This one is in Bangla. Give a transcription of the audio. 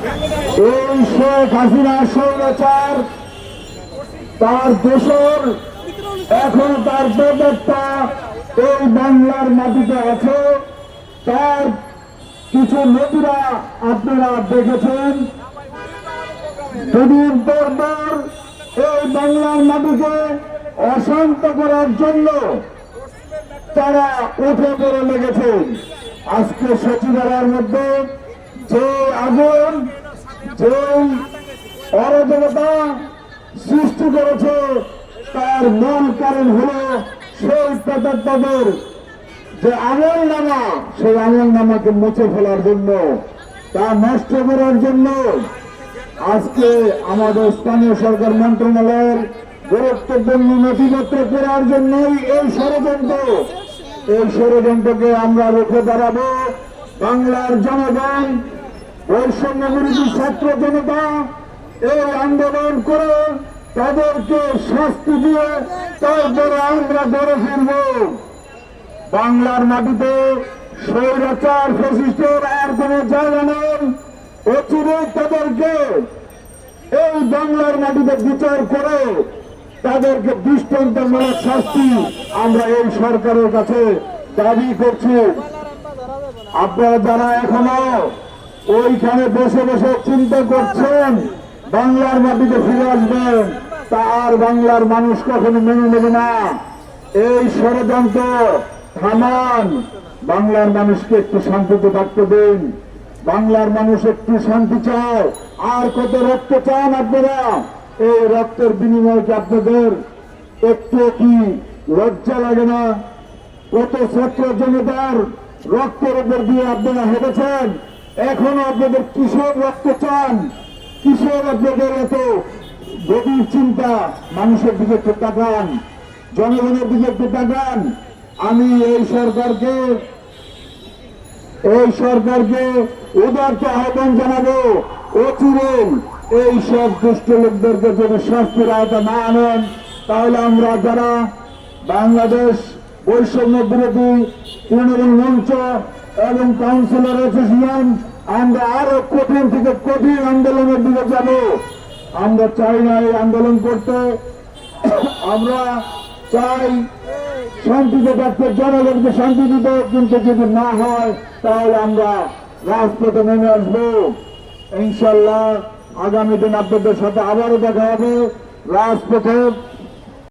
এই শেখ হাসিনা স্বৈরাচার, তার দোষর, এখন তার ব্যাপারটা এই বাংলার মাটিতে আছে। তার কিছু নদীরা আপনারা দেখেছেন। পর পর এই বাংলার মাটিকে অশান্ত করার জন্য তারা উঠে পড়ে লেগেছে। আজকে সচিবালয়ের মধ্যে যে আগুন, যে অরাজকতা সৃষ্টি করেছে, তার মূল কারণ হল সেই তাদের যে আমল নামা, সেই আমল নামাকে মুছে ফেলার জন্য, তা নষ্ট করার জন্য আজকে আমাদের স্থানীয় সরকার মন্ত্রণালয়ের গুরুত্বপূর্ণ নথিপত্র করার জন্যই এই ষড়যন্ত্র। এই ষড়যন্ত্রকে আমরা রুখে দাঁড়াবো। বাংলার জনগণ বৈষম্য ছাত্র জনতা এই আন্দোলন করে তাদেরকে শাস্তি দিয়ে তারপরে আমরা গড়ে ফিরবো বাংলার মাটিতে স্বৈরাচার ফেসিস্টের আর কোন জায়গা নেই। অচিরে তাদেরকে এই বাংলার মাটিতে বিচার করে তাদেরকে দৃষ্টান্তমূলক শাস্তি আমরা এই সরকারের কাছে দাবি করছি। আপনারা যারা এখনও ওইখানে বসে বসে চিন্তা করছেন, বাংলার মাটিতে ফিরে আসবেন, তা আর বাংলার মানুষ কখনো মেনে নেবে না। এই ষড়যন্ত্র থামান বাংলার মানুষকে একটু শান্তিতে থাকতে দিন। বাংলার মানুষ একটু শান্তি চায়। আর কত রক্ত চান আপনারা? এই রক্তের বিনিময়ে কি আপনাদের একটু কি লজ্জা লাগে না? কত ছাত্র জনতার রক্তের উপর দিয়ে আপনারা হেঁটেছেন। এখনও আপনাদের কিশোর রক্ত চান। কিশোর আপনাদের এত গভীর চিন্তা মানুষের দিকে একটু তাকান, জনগণের দিকে একটু তাকান। আমি এই সরকারকে এই সরকারকে উদারত আহ্বান জানাব। অচিরে এই সব দুষ্ট লোকদেরকে যদি শাস্তির আওতা না আনেন, তাহলে আমরা যারা বাংলাদেশ বৈষম্য বিরোধী তৃণমূল মঞ্চ এবং কাউন্সিলর অ্যাসোসিয়েশন আমরা আরও কঠিন থেকে কঠিন আন্দোলনের দিকে যাব। আমরা চাই না এই আন্দোলন করতে। আমরা চাই শান্তিতে থাকতে, জনগণকে শান্তি দিতে, কিন্তু যদি না হয়, তাহলে আমরা রাজপথে নেমে আসব। ইনশাল্লাহ আগামী দিন আপনাদের সাথে আবারও দেখা হবে। রাজপথে